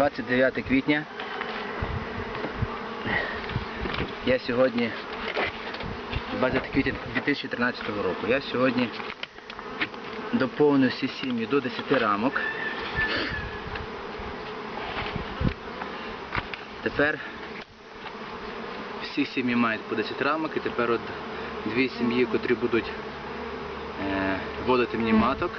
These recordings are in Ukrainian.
29 квітня. Я сьогодні 20 квітня 2013 року. Я сьогодні доповню всі сім'ї до 10 рамок. Тепер всі сім'ї мають по 10 рамок і тепер от дві сім'ї, котрі будуть е, вводити мені маток.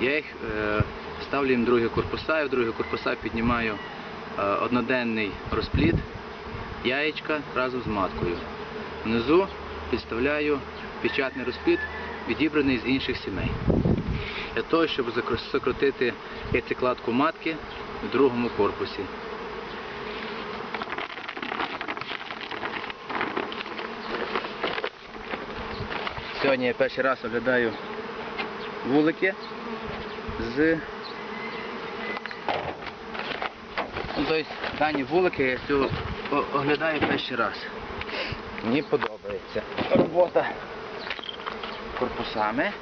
Я їх е, ставлю їм другі корпуса, і в другі корпуса піднімаю е, одноденний розплід, яєчка разом з маткою. Внизу підставляю печатний розплід, відібраний з інших сімей. Для того, щоб сократити яйцекладку матки в другому корпусі. Сьогодні я перший раз оглядаю вулики з тобто дані вулики я цю оглядаю перший раз. Мені подобається робота корпусами.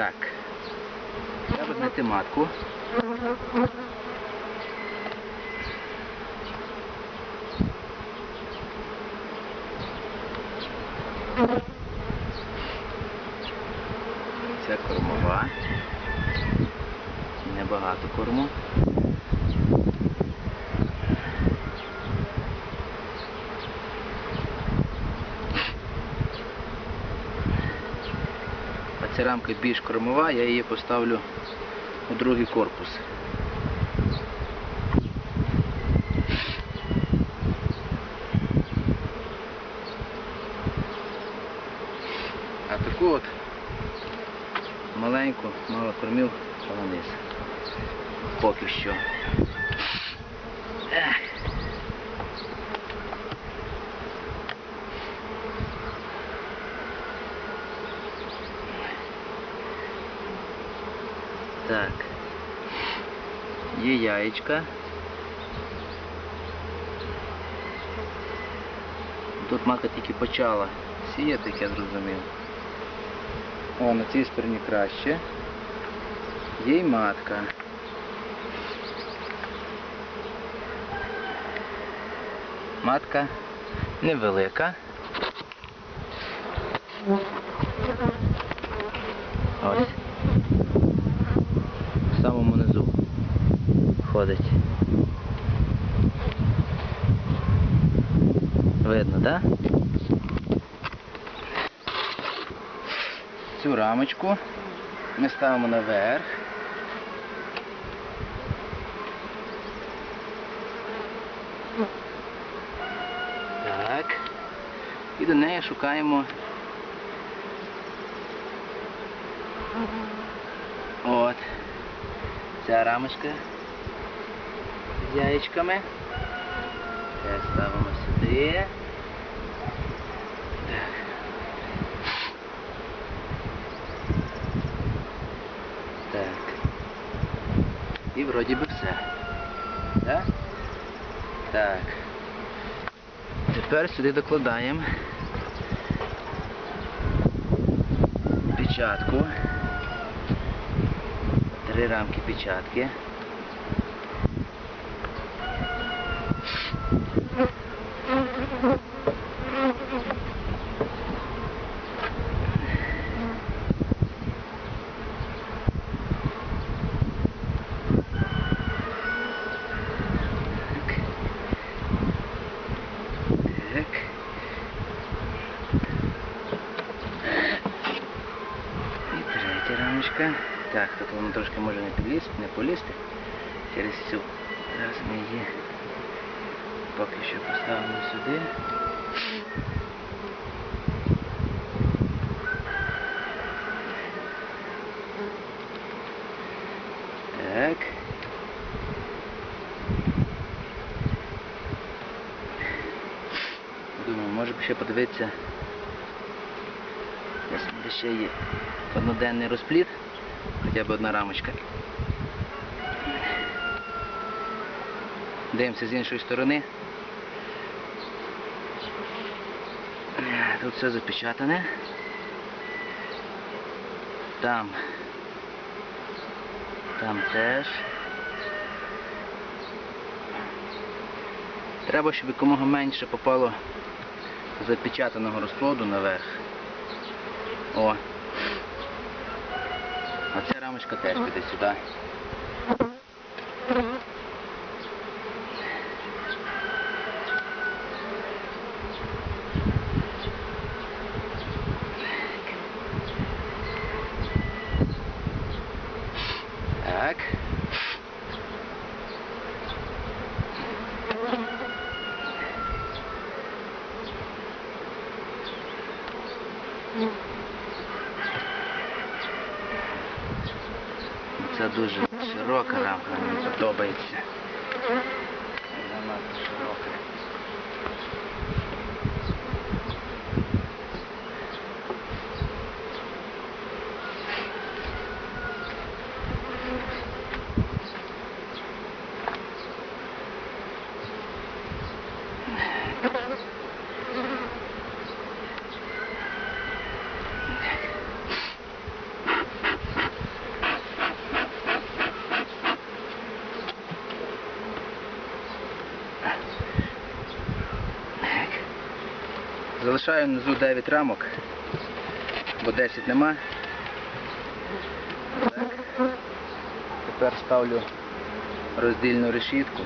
Так. Треба знайти матку. Це кормова. Небагато корму. Ця рамка більш кормова, я її поставлю у другий корпус. А таку от маленьку, мало кормів, вниз. Поки що. Так. Є яєчка. Тут матка тільки почала сіяти, як я зрозумів. О, на цій стороні краще. Є й матка. Матка невелика. Ось. Ходить. Видно, так? Да? Цю рамочку ми ставимо наверх. Так. І до неї шукаємо. От. Ця рамочка з яєчками. Це ставимо сюди. Так. Так. І вроді би все. Так? Так. Тепер сюди докладаємо печатку. Три рамки печатки. Так. Тут воно трошки може не підлізти, не полізти. Через цю. Зараз ми її поки що поставимо сюди. Так. Думаю, може б ще подивитися. Десь де ще є одноденний розпліт, хоча б одна рамочка. Дивимося з іншої сторони. Тут все запечатане. Там. Там теж. Треба, щоб якомога менше попало запечатаного розплоду наверх. О. А ця рамочка теж піде сюди. Так. Це дуже широка рамка, мені подобається. Занадто широка. Так. Залишаю внизу 9 рамок, бо 10 нема. Так. Тепер ставлю роздільну решітку.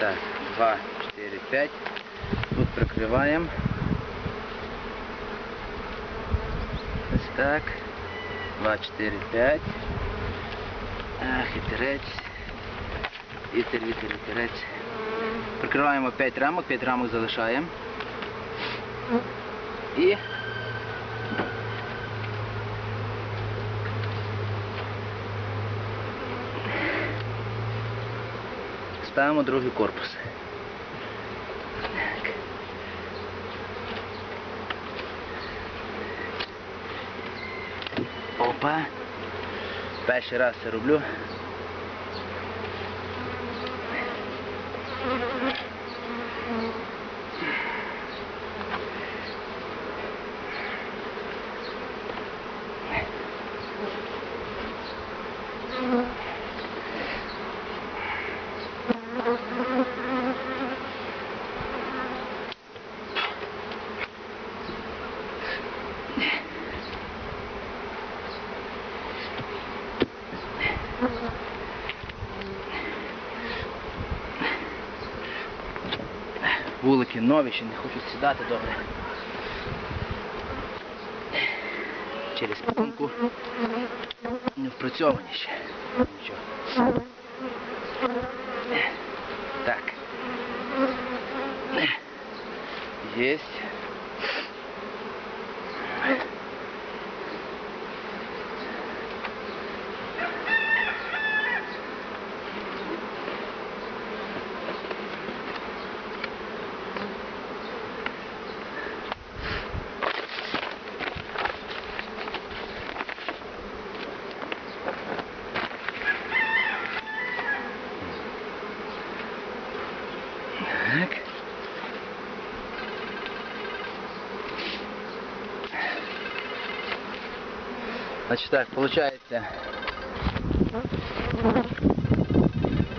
Так, 2, 4, 5. Тут прикриваємо. Ось так. 2, 4, 5. Ах, вітерець. Вітер, вітер, вітерець. Прикриваємо 5 рамок, 5 рамок залишаємо. І ставимо другий корпус. Опа. Перший раз це роблю. Вулики нові, ще не хочуть сідати добре. Через пунку не впрацьовані ще. Так. Єсть. Так. Значит так, получается,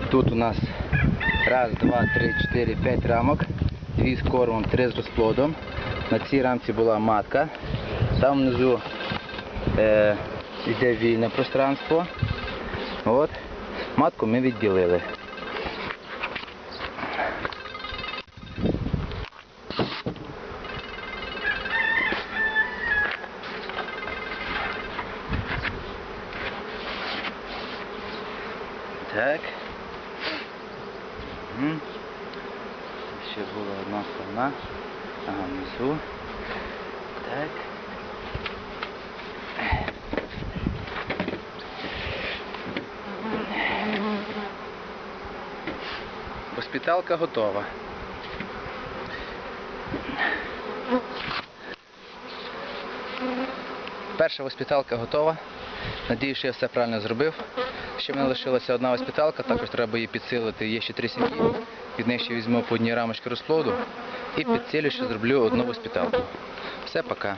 тут у нас раз, два, три, чотири, п'ять рамок, дві з кормом, три з розплодом. На цій рамці була матка. Там внизу е, йде вільне пространство. От. Матку ми відділили. Угу. Ще була одна сторона. Ага, внизу. Так. Госпіталка готова. Перша госпіталка готова. Надію, що я все правильно зробив. Ще в мене лишилася одна воспіталка, також треба її підсилити. Є ще три сім'ї. Від них ще візьму по одній рамочці розплоду і підсилю, що зроблю одну воспіталку. Все, пока.